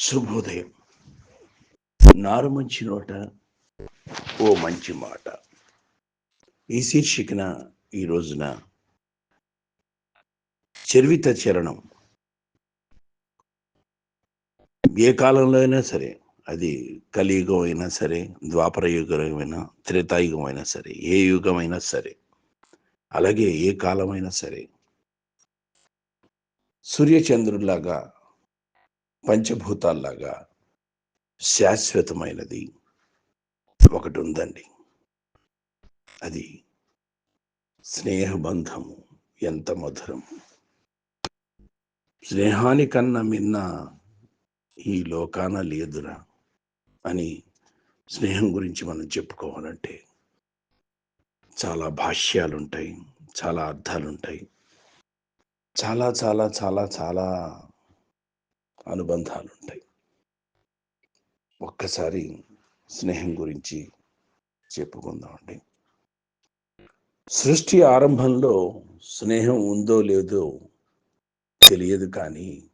శుభోదయం. నారు మంచి నోట ఓ మంచి మాట. ఈ శీర్షికన ఈ రోజున చర్విత చరణం. ఏ కాలంలో అయినా సరే అది కలియుగం అయినా సరే ద్వాపర యుగమైనా త్రేతాయుగం అయినా సరే ఏ యుగం అయినా సరే అలాగే ఏ కాలమైనా సరే సూర్యచంద్రుల్లాగా పంచభూతాల్లాగా శాశ్వతమైనది ఒకటి ఉందండి అది స్నేహబంధము ఎంత మధురం. స్నేహానికన్నా మిన్న ఈ లోకాన లేదురా అని స్నేహం గురించి మనం చెప్పుకోవాలంటే చాలా భాష్యాలు ఉంటాయి చాలా అర్థాలుంటాయి. చాలా చాలా చాలా చాలా అనుబంధాలు ఉంటాయి ఒక్కసారి స్నేహం గురించి చెప్పుకుందామండి. సృష్టి ఆరంభంలో స్నేహం ఉందో లేదో తెలియదు కానీ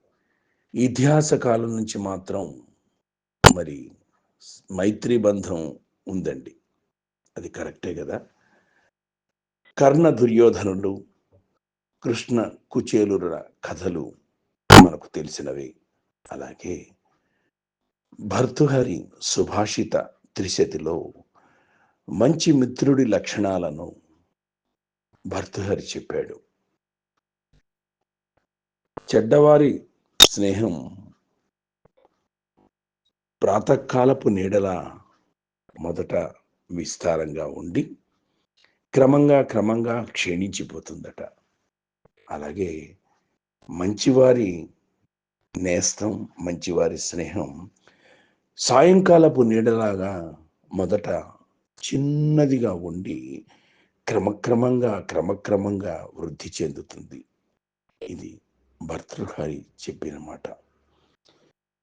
ఇతిహాస కాలం నుంచి మాత్రం మరి మైత్రి బంధం ఉందండి. అది కరెక్టే కదా? కర్ణ దుర్యోధనుడు కృష్ణ కుచేలుల కథలు మనకు తెలిసినవి. అలాగే భర్తుహరి సుభాషిత త్రిశతిలో మంచి మిత్రుడి లక్షణాలను భర్తుహరి చెప్పాడు. చెడ్డవారి స్నేహం ప్రాతకాలపు నీడల మొదట విస్తారంగా ఉండి క్రమంగా క్రమంగా క్షీణించిపోతుందట. అలాగే మంచివారి నేస్తం మంచివారి స్నేహం. సాయంకాలపు నీడలాగా మొదట చిన్నదిగా ఉండి క్రమక్రమంగా క్రమక్రమంగా వృద్ధి చెందుతుంది. ఇది భర్తృహారి చెప్పిన మాట.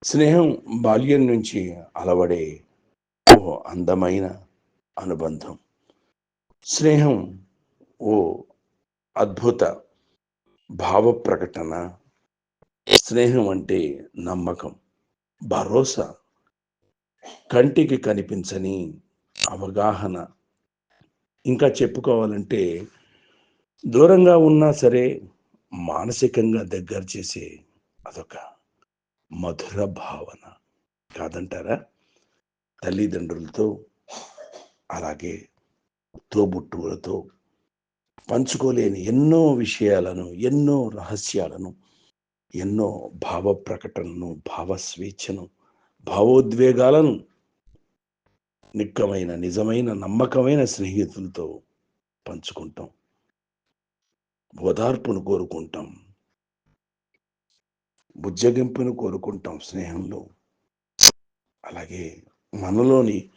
స్నేహం బాల్యం నుంచి అలవడే ఓ అందమైన అనుబంధం. స్నేహం ఓ అద్భుత భావ ప్రకటన స్నేహం అంటే నమ్మకం భరోసా కంటికి కనిపించని అవగాహన. ఇంకా చెప్పుకోవాలంటే దూరంగా ఉన్నా సరే మానసికంగా దగ్గర చేసే అదొక మధుర భావన కాదంటారా? తల్లిదండ్రులతో అలాగే తోబుట్టువులతో పంచుకోలేని ఎన్నో విషయాలను ఎన్నో రహస్యాలను ఎన్నో భావ ప్రకటనను భావ స్వేచ్ఛను భావోద్వేగాలను నిక్కమైన నిజమైన నమ్మకమైన స్నేహితులతో పంచుకుంటాం. ఓదార్పును కోరుకుంటాం. బుజ్జగింపును కోరుకుంటాం స్నేహంలో. అలాగే మనలోని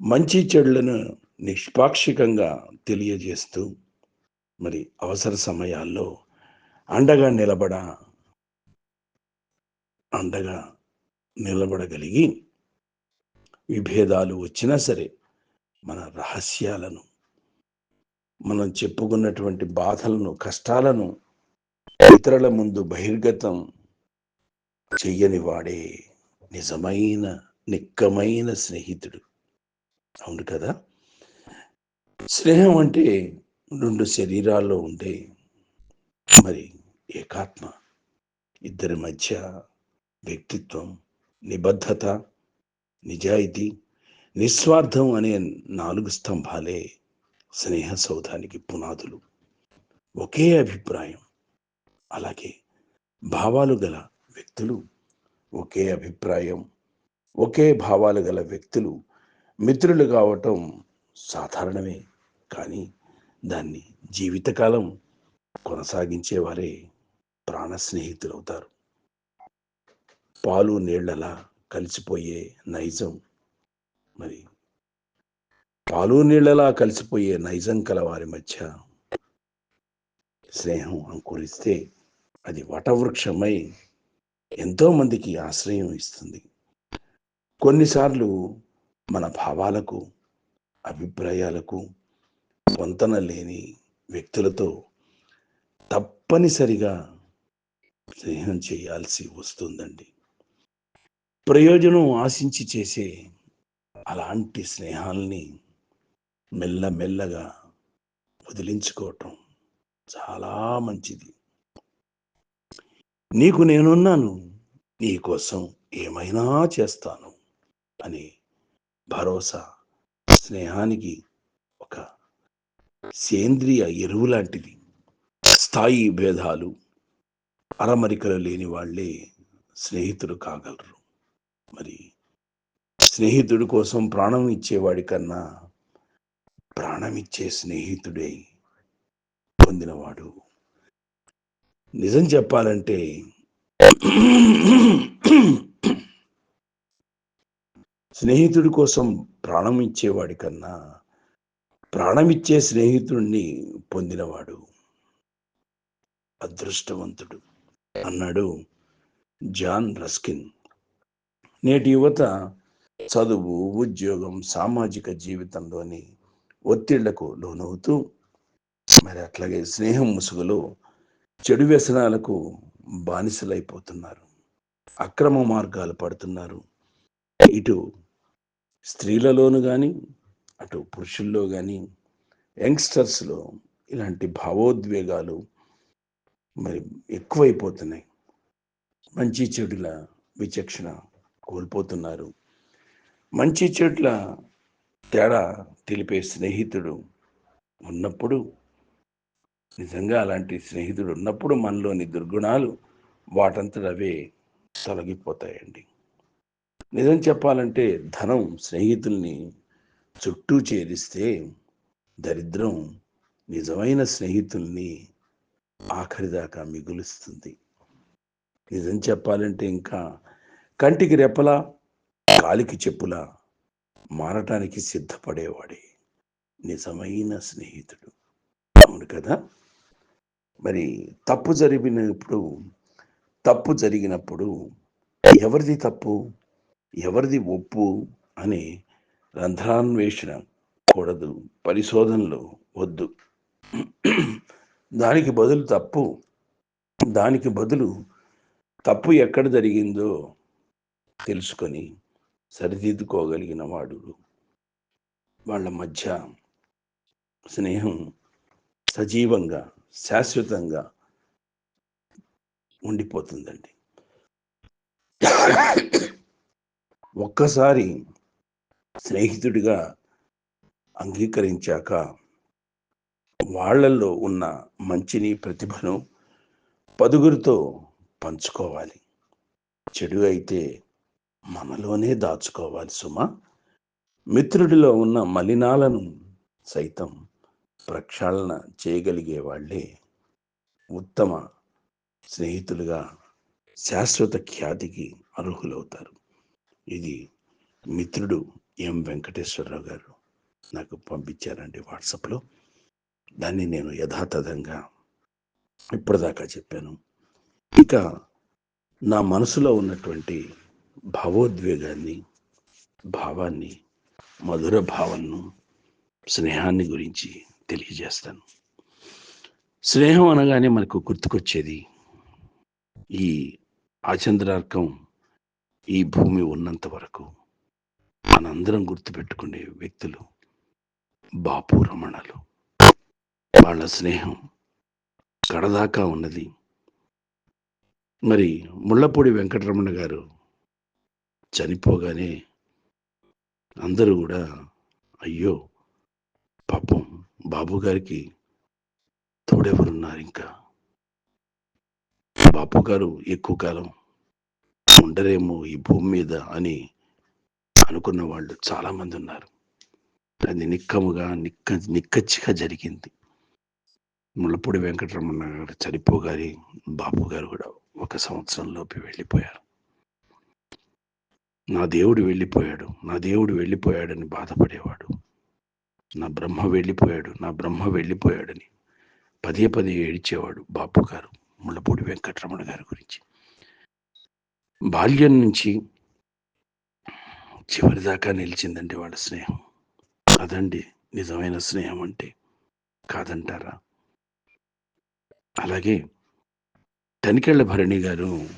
మంచి చెడులను నిష్పాక్షికంగా తెలియజేస్తూ మరి అవసర సమయాల్లో అండగా నిలబడ అండగా నిలబడగలిగి విభేదాలు వచ్చినా సరే మన రహస్యాలను మనం చెప్పుకున్నటువంటి బాధలను కష్టాలను ఇతరుల ముందు బహిర్గతం చెయ్యని వాడే నిజమైన నిక్కమైన స్నేహితుడు. అవును కదా? స్నేహం అంటే రెండు శరీరాల్లో ఉండే మరి ఏకాత్మ. ఇద్దరి మధ్య వ్యక్తిత్వం నిబద్ధత నిజాయితీ నిస్వార్థం అనే నాలుగు స్తంభాలే స్నేహ సౌధానికి పునాదులు. ఒకే అభిప్రాయం. అలాగే భావాలు గల వ్యక్తులు ఒకే అభిప్రాయం. ఒకే భావాలు గల వ్యక్తులు మిత్రులు కావటం సాధారణమే. కానీ దాన్ని జీవితకాలం కొనసాగించేవారే ప్రాణ స్నేహితులు అవుతారు పాలు నీళ్ళలా కలిసిపోయే నైజం మరి. పాలు నీళ్ళలా కలిసిపోయే నైజం కల వారి మధ్య స్నేహం అంకురిస్తే అది వటవృక్షమై ఎంతో మందికి ఆశ్రయం ఇస్తుంది. కొన్నిసార్లు మన భావాలకు అభిప్రాయాలకు పొంతన లేని వ్యక్తులతో తప్పనిసరిగా స్నేహం చేయాల్సి వస్తుందండి. ప్రయోజనం ఆశించి చేసే అలాంటి స్నేహాల్ని మెల్లమెల్లగా వదిలించుకోవటం చాలా మంచిది. నీకు నేనున్నాను నీకోసం ఏమైనా చేస్తాను అని భరోసా స్నేహానికి ఒక సేంద్రియ ఎరువు లాంటిది. స్థాయి భేదాలు అరమరికలు లేని వాళ్ళే స్నేహితులు కాగలరు. మరి స్నేహితుడి కోసం ప్రాణం ఇచ్చేవాడి కన్నా ప్రాణం ఇచ్చే స్నేహితుడే పొందినవాడు. నిజం చెప్పాలంటే స్నేహితుడి కోసం ప్రాణం ఇచ్చేవాడి కన్నా ప్రాణమిచ్చే స్నేహితుడిని పొందినవాడు అదృష్టవంతుడు అన్నాడు జాన్ రస్కిన్. నేటి యువత చదువు ఉద్యోగం సామాజిక జీవితంలోని ఒత్తిళ్ళకు లోనవుతూ మరి అట్లాగే స్నేహం ముసుగులో చెడు వ్యసనాలకు బానిసలైపోతున్నారు. అక్రమ మార్గాలు పడుతున్నారు. ఇటు స్త్రీలలోను కానీ అటు పురుషుల్లో కానీ యంగ్స్టర్స్లో ఇలాంటి భావోద్వేగాలు మరి ఎక్కువైపోతున్నాయి. మంచి చెడుల విచక్షణ కోల్పోతున్నారు. మంచి చెట్ల తేడా తెలిపే స్నేహితుడు ఉన్నప్పుడు నిజంగా అలాంటి స్నేహితుడు ఉన్నప్పుడు మనలోని దుర్గుణాలు వాటంతట అవే తొలగిపోతాయండి. నిజం చెప్పాలంటే ధనం స్నేహితుల్ని చుట్టూ చేరిస్తే దరిద్రం నిజమైన స్నేహితుల్ని ఆఖరిదాకా మిగులుస్తుంది. నిజం చెప్పాలంటే ఇంకా కంటికి రెప్పలా కాలికి చెప్పులా మారటానికి సిద్ధపడేవాడే నిజమైన స్నేహితుడు. అవును కదా? మరి తప్పు జరిగినప్పుడు తప్పు జరిగినప్పుడు ఎవరిది తప్పు ఎవరిది ఒప్పు అని రంధ్రాన్వేషణ కూడదు పరిశోధనలు వద్దు. దానికి బదులు తప్పు దానికి బదులు తప్పు ఎక్కడ జరిగిందో తెలుసుకొని సరిదిద్దుకోగలిగిన వాడు వాళ్ళ మధ్య స్నేహం సజీవంగా శాశ్వతంగా ఉండిపోతుందండి. ఒక్కసారి స్నేహితుడిగా అంగీకరించాక వాళ్ళల్లో ఉన్న మంచిని ప్రతిభను పదుగురితో పంచుకోవాలి. చెడు అయితే మనలోనే దాచుకోవాలి సుమా. మిత్రుడిలో ఉన్న మలినాలను సైతం ప్రక్షాళన చేయగలిగే వాళ్ళే ఉత్తమ స్నేహితులుగా శాశ్వత ఖ్యాతికి అర్హులవుతారు. ఇది మిత్రుడు ఎం వెంకటేశ్వరరావు గారు నాకు పంపించారండి వాట్సాప్లో. దాన్ని నేను యథాతథంగా ఇప్పటిదాకా చెప్పాను. ఇక నా మనసులో ఉన్నటువంటి భావోద్వేగాన్ని భావాన్ని మధుర భావనను స్నేహాన్ని గురించి తెలియజేస్తాను. స్నేహం అనగానే మనకు గుర్తుకొచ్చేది ఈ ఆచంద్రార్కం ఈ భూమి ఉన్నంత వరకు మనందరం గుర్తుపెట్టుకునే వ్యక్తులు బాపు రమణలు. వాళ్ళ స్నేహం కడదాకా ఉన్నది. మరి ముళ్ళపూడి వెంకటరమణ గారు చనిపోగానే అందరూ కూడా అయ్యో పాపం బాబు గారికి తోడెవరున్నారు ఇంకా? బాపు గారు ఎక్కువ కాలం ఉండరేమో ఈ భూమి మీద అని అనుకున్న వాళ్ళు చాలా మంది ఉన్నారు. అది నిక్కముగా నిక్క నిక్కచ్చిగా జరిగింది. ముళ్ళపూడి వెంకటరమణ గారు చనిపోగారి బాపు గారు కూడా ఒక సంవత్సరంలోపు వెళ్ళిపోయారు. నా దేవుడు వెళ్ళిపోయాడు. నా దేవుడు వెళ్ళిపోయాడని బాధపడేవాడు. నా బ్రహ్మ వెళ్ళిపోయాడు. నా బ్రహ్మ వెళ్ళిపోయాడని పదే పదే ఏడిచేవాడు బాపు గారు ముళ్ళపూడి వెంకటరమణ గారి గురించి. బాల్యం నుంచి చివరిదాకా నిలిచిందండి వాళ్ళ స్నేహం. అదండి నిజమైన స్నేహం అంటే. కాదంటారా? అలాగే తనికెళ్ళ భరణి గారు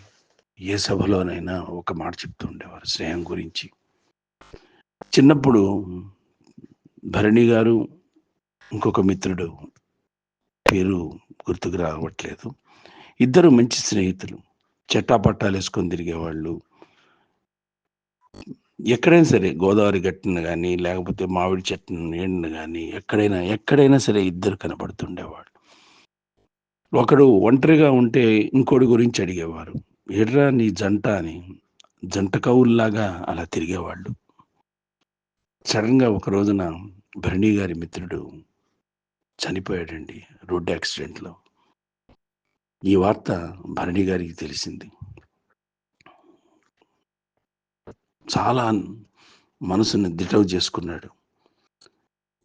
ఏ సభలోనైనా ఒక మాట చెప్తూ ఉండేవారు స్నేహం గురించి. చిన్నప్పుడు భరణి గారు ఇంకొక మిత్రుడు పేరు గుర్తుకు రావట్లేదు. ఇద్దరు మంచి స్నేహితులు. చెట్టాపట్టాలు వేసుకొని తిరిగేవాళ్ళు. ఎక్కడైనా సరే గోదావరి గట్టిన కానీ లేకపోతే మామిడి చెట్టును ఎండును కానీ ఎక్కడైనా ఎక్కడైనా సరే ఇద్దరు కనబడుతుండేవాళ్ళు. ఒకడు ఒంటరిగా ఉంటే ఇంకోటి గురించి అడిగేవారు. ఎర్ర నీ జంట అని జంట కవుల్లాగా అలా తిరిగేవాళ్ళు. సడన్గా ఒక రోజున భరణి గారి మిత్రుడు చనిపోయాడండి రోడ్డు యాక్సిడెంట్లో. ఈ వార్త భరణి గారికి తెలిసింది. చాలా మనసును దిటవు చేసుకున్నాడు.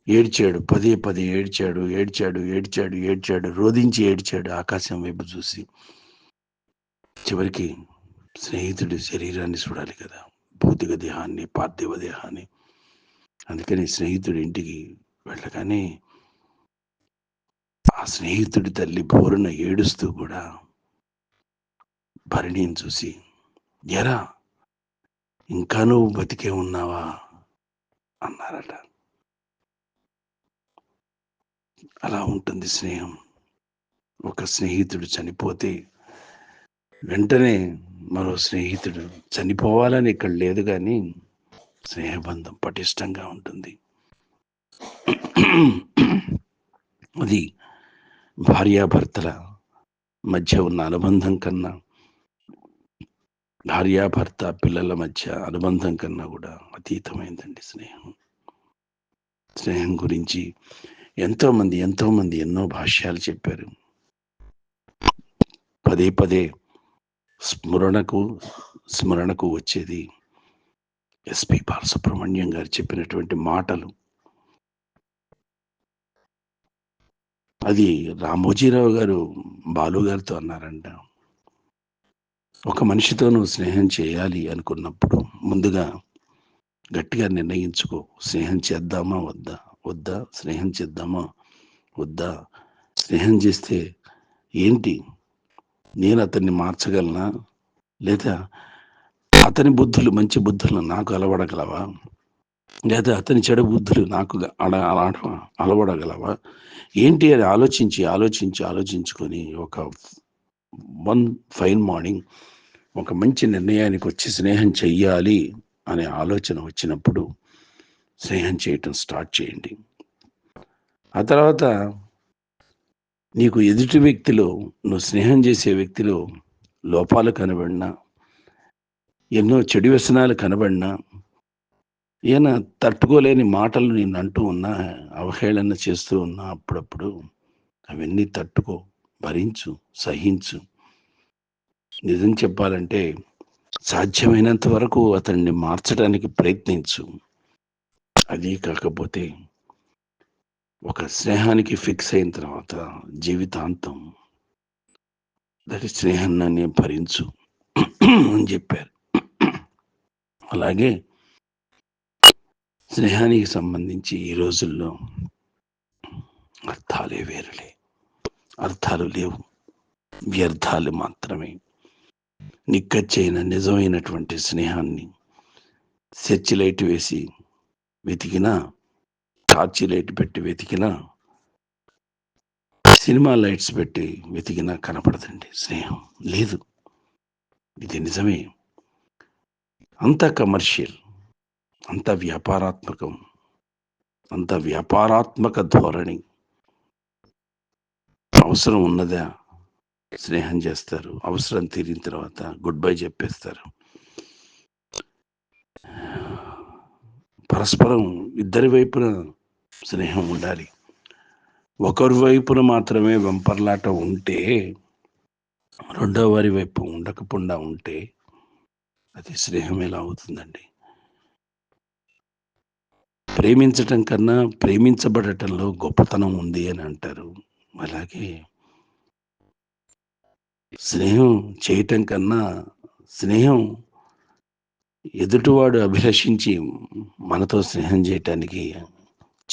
ఏడ్చాడు పదే పదే ఏడ్చాడు ఏడ్చాడు ఏడ్చాడు ఏడ్చాడు రోధించి ఏడ్చాడు ఆకాశం వైపు చూసి. చివరికి స్నేహితుడి శరీరాన్ని చూడాలి కదా. భౌతిక దేహాన్ని పార్థివ దేహాన్ని. అందుకని స్నేహితుడి ఇంటికి వెళ్ళగానే ఆ స్నేహితుడి తల్లి బోరున ఏడుస్తూ కూడా భరణిని చూసి ఎరా ఇంకా నువ్వు బతికే ఉన్నావా? అన్నారట. అలా ఉంటుంది స్నేహం. ఒక స్నేహితుడు చనిపోతే వెంటనే మరో స్నేహితుడు చనిపోవాలని ఇక్కడ లేదు కానీ స్నేహబంధం పటిష్టంగా ఉంటుంది. అది భార్యాభర్తల మధ్య ఉన్న అనుబంధం కన్నా భార్యాభర్త పిల్లల మధ్య అనుబంధం కన్నా కూడా అతీతమైందండి స్నేహం. స్నేహం గురించి ఎంతోమంది ఎంతోమంది ఎన్నో భాష్యాలు చెప్పారు. పదే పదే స్మరణకు స్మరణకు వచ్చేది ఎస్పి బాలసుబ్రహ్మణ్యం గారు చెప్పినటువంటి మాటలు. అది రామోజీరావు గారు బాలు గారితో అన్నారంట. ఒక మనిషితో నువ్వు స్నేహం చేయాలి అనుకున్నప్పుడు ముందుగా గట్టిగా నిర్ణయించుకో. స్నేహం చేద్దామా? వద్దా? వద్దా? స్నేహం చేద్దామా? వద్దా? స్నేహం చేస్తే ఏంటి? నేను అతన్ని మార్చగలనా? లేదా అతని బుద్ధులు మంచి బుద్ధులు నాకు అలవడగలవా? లేదా అతని చెడు బుద్ధులు నాకు అడ అడ- అలవడగలవా? ఏంటి అని ఆలోచించి ఆలోచించి ఆలోచించుకొని ఒక వన్ ఫైన్ మార్నింగ్ ఒక మంచి నిర్ణయానికి వచ్చి స్నేహం చెయ్యాలి అనే ఆలోచన వచ్చినప్పుడు స్నేహం చేయటం స్టార్ట్ చేయండి. ఆ తర్వాత నీకు ఎదుటి వ్యక్తిలో నువ్వు స్నేహం చేసే వ్యక్తిలో లోపాలు కనబడినా ఎన్నో చెడు వ్యసనాలు కనబడినా ఈయన తట్టుకోలేని మాటలు నేను అంటూ ఉన్నా అవహేళన చేస్తూ ఉన్నా అప్పుడప్పుడు అవన్నీ తట్టుకో భరించు సహించు. నిజం చెప్పాలంటే సాధ్యమైనంత వరకు అతన్ని మార్చడానికి ప్రయత్నించు. అది కాకపోతే ఒక స్నేహానికి ఫిక్స్ అయిన తర్వాత జీవితాంతం దాని స్నేహాన్ని భరించు అని చెప్పారు. అలాగే స్నేహానికి సంబంధించి ఈ రోజుల్లో అర్థాలే వేరులే. అర్థాలు లేవు. వ్యర్థాలు మాత్రమే. నిక్కచ్చైన నిజమైనటువంటి స్నేహాన్ని సెర్చ్ లైట్ వేసి వెతికినా టార్చ్ లైట్ పెట్టి వెతికినా సినిమా లైట్స్ పెట్టి వెతికినా కనపడదండి. స్నేహం లేదు. ఇది నిజమే. అంత కమర్షియల్ అంత వ్యాపారాత్మకం అంత వ్యాపారాత్మక ధోరణి. అవసరం ఉన్నదా? స్నేహం చేస్తారు. అవసరం తీరిన తర్వాత గుడ్ బై చెప్పేస్తారు. పరస్పరం ఇద్దరి వైపున స్నేహం ఉండాలి. ఒకరి వైపున మాత్రమే వెంపర్లాట ఉంటే రెండో వారి వైపు ఉండకుండా ఉంటే అది స్నేహం ఎలా అవుతుందండి? ప్రేమించటం కన్నా ప్రేమించబడటంలో గొప్పతనం ఉంది అని అంటారు. అలాగే స్నేహం చేయటం కన్నా స్నేహం ఎదుటివాడు అభిలషించి మనతో స్నేహం చేయటానికి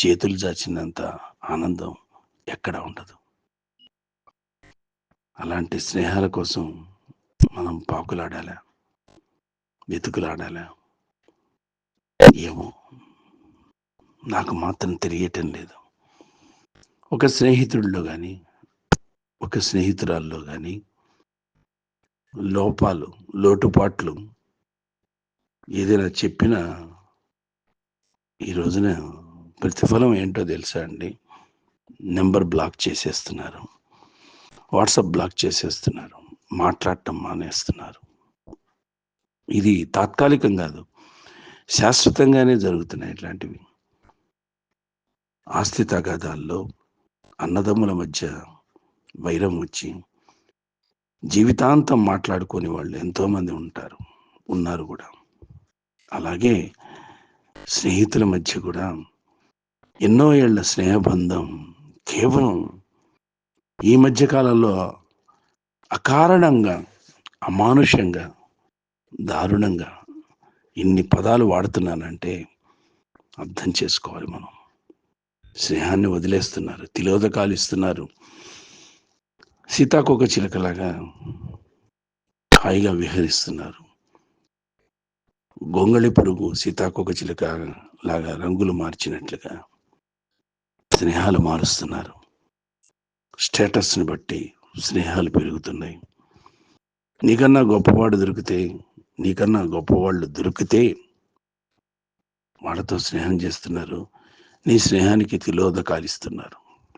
చేతులు చాచినంత ఆనందం ఎక్కడ ఉండదు. అలాంటి స్నేహాల కోసం మనం పాకులాడాలా? వెతుకులాడాలా? ఏమో. నాకు మాత్రం తెలియటం లేదు. ఒక స్నేహితుడిలో కానీ ఒక స్నేహితురాల్లో కానీ లోపాలు లోటుపాట్లు ఏదైనా చెప్పినా ఈ రోజున ప్రతిఫలం ఏంటో తెలుసా అండి? నెంబర్ బ్లాక్ చేసేస్తున్నారు. వాట్సాప్ బ్లాక్ చేసేస్తున్నారు. మాట్లాడటం మానేస్తున్నారు. ఇది తాత్కాలికం కాదు. శాశ్వతంగానే జరుగుతున్నాయి ఇట్లాంటివి. ఆస్తి తగాదాల్లో అన్నదమ్ముల మధ్య వైరం వచ్చి జీవితాంతం మాట్లాడుకొని వాళ్ళు ఎంతోమంది ఉంటారు ఉన్నారు కూడా. అలాగే స్నేహితుల మధ్య కూడా ఎన్నో ఏళ్ళ స్నేహబంధం కేవలం ఈ మధ్య కాలంలో అకారణంగా అమానుషంగా దారుణంగా ఇన్ని పదాలు వాడుతున్నానంటే అర్థం చేసుకోవాలి మనం. స్నేహాన్ని వదిలేస్తున్నారు తిలోదకాలు ఇస్తున్నారు. సీతాకోక చిలకలాగా హాయిగా విహరిస్తున్నారు. గొంగళి పురుగు సీతాకోక చిలక లాగా రంగులు మార్చినట్లుగా స్నేహాలు మారుస్తున్నారు. స్టేటస్ని బట్టి స్నేహాలు పెరుగుతున్నాయి. నీకన్నా గొప్పవాడు దొరికితే నీకన్నా గొప్పవాళ్ళు దొరికితే వాళ్ళతో స్నేహం చేస్తున్నారు. నీ స్నేహానికి తిలోద కాలిస్తున్నారు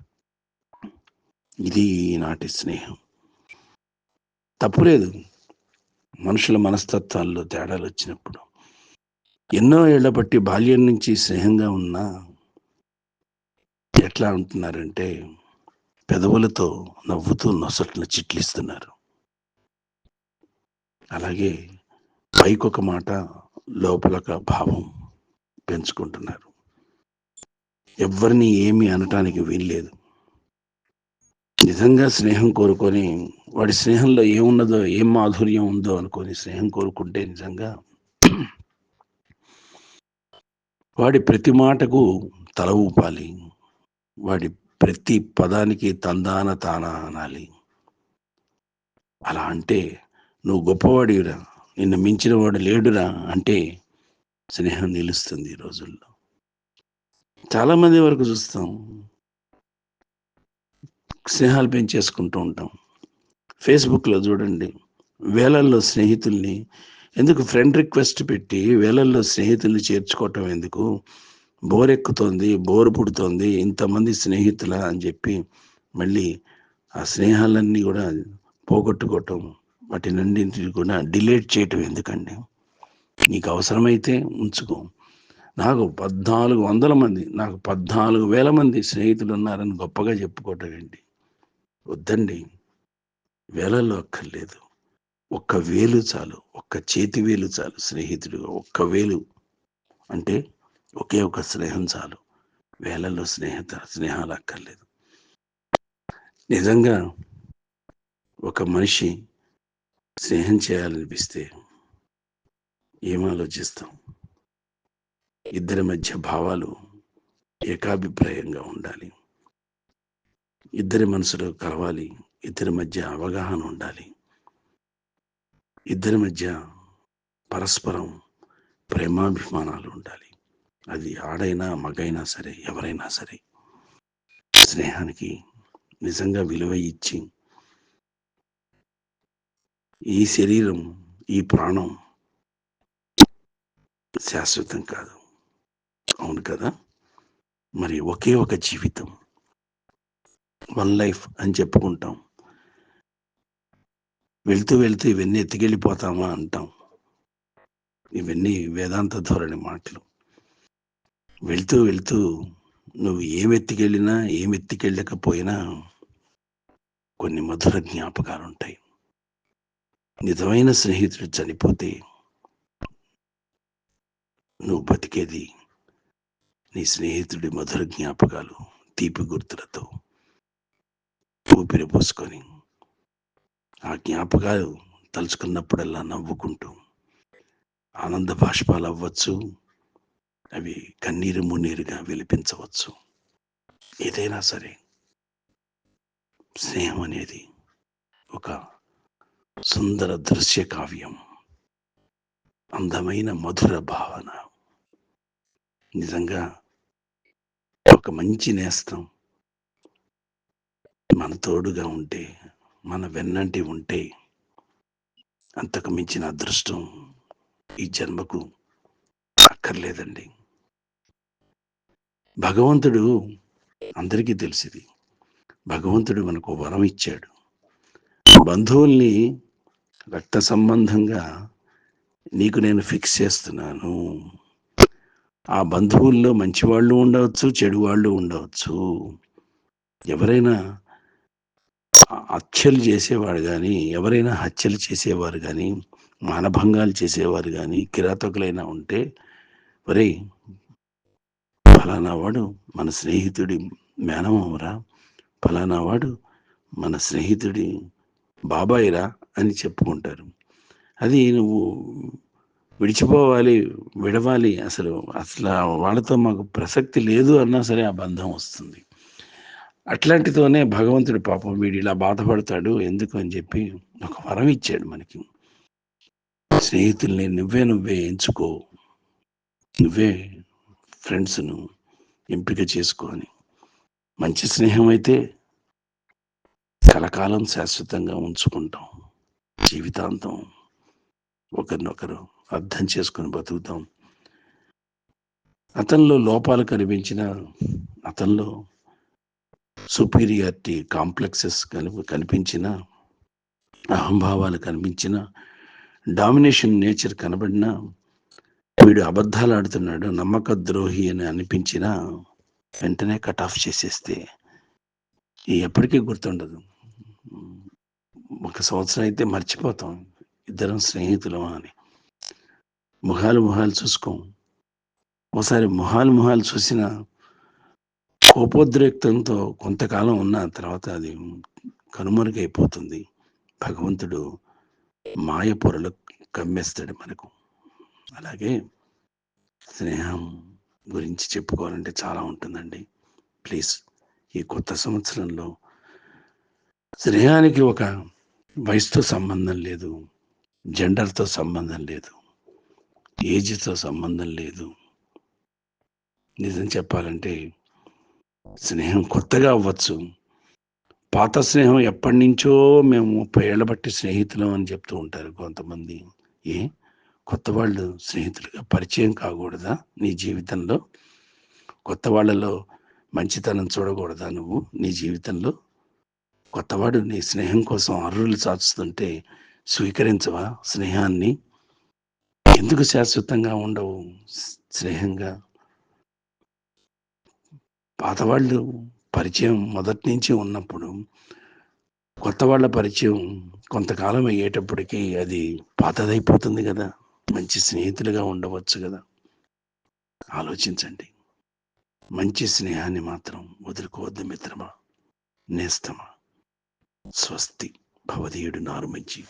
ఇది ఈనాటి స్నేహం. తప్పులేదు మనుషుల మనస్తత్వాల్లో తేడాలు వచ్చినప్పుడు ఎన్నో ఏళ్ళ బట్టి బాల్యం నుంచి స్నేహంగా ఉన్నా ఎట్లా అంటున్నారంటే పెదవులతో నవ్వుతూ నొసట్ల చిట్లిస్తున్నారు అలాగే పైకొక మాట లోపలొక భావం పెంచుకుంటున్నారు. ఎవరిని ఏమి అనటానికి వీల్లేదు. నిజంగా స్నేహం కోరుకొని వాడి స్నేహంలో ఏమున్నదో ఏం మాధుర్యం ఉందో అనుకొని స్నేహం కోరుకుంటే నిజంగా వాడి ప్రతి మాటకు తల ఊపాలి. వాడి ప్రతి పదానికి తందాన తాన అనాలి. అలా అంటే నువ్వు గొప్పవాడిరా నిన్ను మించిన వాడు లేడురా అంటే స్నేహం నిలుస్తుంది ఈ రోజుల్లో. చాలామంది వరకు చూస్తాం. స్నేహాలు పెంచేసుకుంటూ ఉంటాం. ఫేస్బుక్లో చూడండి వేలల్లో స్నేహితుల్ని ఎందుకు ఫ్రెండ్ రిక్వెస్ట్ పెట్టి వేలల్లో స్నేహితుల్ని చేర్చుకోవటం ఎందుకు? బోరెక్కుతోంది బోరు పుడుతోంది ఇంతమంది స్నేహితుల అని చెప్పి మళ్ళీ ఆ స్నేహాలన్నీ కూడా పోగొట్టుకోవటం వాటి నుండి కూడా డిలేట్ చేయటం ఎందుకండి? నీకు అవసరమైతే ఉంచుకో. నాకు పద్నాలుగు వందల మంది నాకు పద్నాలుగు వేల మంది స్నేహితులు ఉన్నారని గొప్పగా చెప్పుకోవటం ఏంటి? వద్దండి. వేలల్లో అక్కర్లేదు. ఒక్క వేలు చాలు ఒక్క చేతి వేలు చాలు స్నేహితుడిగా ఒక్క వేలు. అంటే ఒకే ఒక స్నేహం చాలు. వేలల్లో స్నేహిత స్నేహాలు అక్కర్లేదు నిజంగా ఒక మనిషి స్నేహం చేయాలనిపిస్తే ఏం ఆలోచిస్తాం? ఇద్దరి మధ్య భావాలు ఏకాభిప్రాయంగా ఉండాలి. ఇద్దరి మనసులు కలవాలి. ఇద్దరి మధ్య అవగాహన ఉండాలి. ఇద్దరి మధ్య పరస్పరం ప్రేమాభిమానాలు ఉండాలి. అది ఆడైనా మగైనా సరే ఎవరైనా సరే స్నేహానికి నిజంగా విలువ ఇచ్చి ఈ శరీరం ఈ ప్రాణం శాశ్వతం కాదు. అవును కదా? మరి ఒకే ఒక జీవితం. వన్ లైఫ్ అని చెప్పుకుంటాం. వెళ్తూ వెళ్తూ ఇవన్నీ ఎత్తుకెళ్ళిపోతామా అంటాం. ఇవన్నీ వేదాంత ధోరణి మాటలు. వెళ్తూ వెళ్తూ నువ్వు ఏం ఏమెత్తికెళ్ళకపోయినా కొన్ని మధుర జ్ఞాపకాలు ఉంటాయి నిజమైన స్నేహితుడు చనిపోతే నువ్వు బతికేది నీ స్నేహితుడి మధుర జ్ఞాపకాలు తీపి గుర్తులతో ఊపిరి పోసుకొని ఆ జ్ఞాపకాలు తలుచుకున్నప్పుడల్లా నవ్వుకుంటూ ఆనంద బాష్పాలు అవ్వచ్చు అవి కన్నీరు మున్నీరుగా విలిపించవచ్చు. ఏదైనా సరే స్నేహం అనేది ఒక సుందర దృశ్య కావ్యం. అందమైన మధుర భావన. నిజంగా ఒక మంచి నేస్తం. మన తోడుగా ఉంటే మన వెన్నంటి ఉంటే అంతకు మించిన అదృష్టం ఈ జన్మకు అక్కర్లేదండి. భగవంతుడు అందరికీ తెలిసింది. భగవంతుడు మనకు వరం ఇచ్చాడు. బంధువుల్ని రక్త సంబంధంగా నీకు నేను ఫిక్స్ చేస్తున్నాను. ఆ బంధువుల్లో మంచి వాళ్ళు ఉండవచ్చు చెడు వాళ్ళు ఉండవచ్చు. ఎవరైనా హత్యలు చేసేవాడు కానీ ఎవరైనా హత్యలు చేసేవారు కానీ మానభంగాలు చేసేవారు కానీ కిరాతకులైనా ఉంటే ఒరే ఫలానా వాడు మన స్నేహితుడి మేనమామరా ఫలానా వాడు మన స్నేహితుడి బాబాయిరా అని చెప్పుకుంటారు. అది నువ్వు విడిచిపోవాలి విడవాలి. అసలు అసలు వాళ్ళతో మాకు ప్రసక్తి లేదు అన్నా సరే ఆ బంధం వస్తుంది. అట్లాంటితోనే భగవంతుడు పాపం వీడు ఇలా బాధపడతాడు. ఎందుకు అని చెప్పి ఒక వరం ఇచ్చాడు మనకి. స్నేహితుల్ని నువ్వే నువ్వే ఎంచుకో. నువ్వే ఫ్రెండ్స్ను ఎంపిక చేసుకొని మంచి స్నేహం అయితే కలకాలం శాశ్వతంగా ఉంచుకుంటాం. జీవితాంతం ఒకరినొకరు అర్థం చేసుకొని బతుకుతాం. అతనిలో లోపాలు కనిపించిన అతనిలో సుపీరియారిటీ కాంప్లెక్సెస్ కని కనిపించిన అహంభావాలు కనిపించిన డామినేషన్ నేచర్ కనబడినా వీడు అబద్ధాలు ఆడుతున్నాడు నమ్మక ద్రోహి అని అనిపించిన వెంటనే కట్ ఆఫ్ చేసేస్తే ఎప్పటికీ గుర్తుండదు. ఒక సంవత్సరం అయితే మర్చిపోతాం ఇద్దరం స్నేహితులం అని. ముఖాలు ముఖాలు చూసుకోం. ఒకసారి ముఖాలు ముఖాలు చూసిన కోపోద్రేక్తంతో కొంతకాలం ఉన్న తర్వాత అది కనుమరుగైపోతుంది. భగవంతుడు మాయ పొరలు కమ్మేస్తాడు మనకు. అలాగే స్నేహం గురించి చెప్పుకోవాలంటే చాలా ఉంటుందండి. ప్లీజ్ ఈ కొత్త సంవత్సరంలో స్నేహానికి ఒక వయసుతో సంబంధం లేదు జెండర్తో సంబంధం లేదు ఏజ్తో సంబంధం లేదు. నిజం చెప్పాలంటే స్నేహం కొత్తగా అవ్వచ్చు. పాత స్నేహం ఎప్పటి నుంచో మేము ముప్పై ఏళ్ళ బట్టి స్నేహితులం అని చెప్తూ ఉంటారు కొంతమంది. ఏ? కొత్త వాళ్ళు స్నేహితులుగా పరిచయం కాకూడదా నీ జీవితంలో? కొత్త వాళ్ళలో మంచితనం చూడకూడదా నువ్వు నీ జీవితంలో? కొత్తవాడు నీ స్నేహం కోసం అర్రులు చాచుతుంటే స్వీకరించవా స్నేహాన్ని? ఎందుకు శాశ్వతంగా ఉండవు స్నేహంగా? పాతవాళ్ళు పరిచయం మొదటి నుంచి ఉన్నప్పుడు కొత్త వాళ్ళ పరిచయం కొంతకాలం అయ్యేటప్పటికీ అది పాతదైపోతుంది కదా. మంచి స్నేహితులుగా ఉండవచ్చు కదా. ఆలోచించండి. మంచి స్నేహాన్ని మాత్రం వదులుకోవద్దు మిత్రమా? నేస్తమా? స్వస్తి. భవదీయుడు నారు మంచి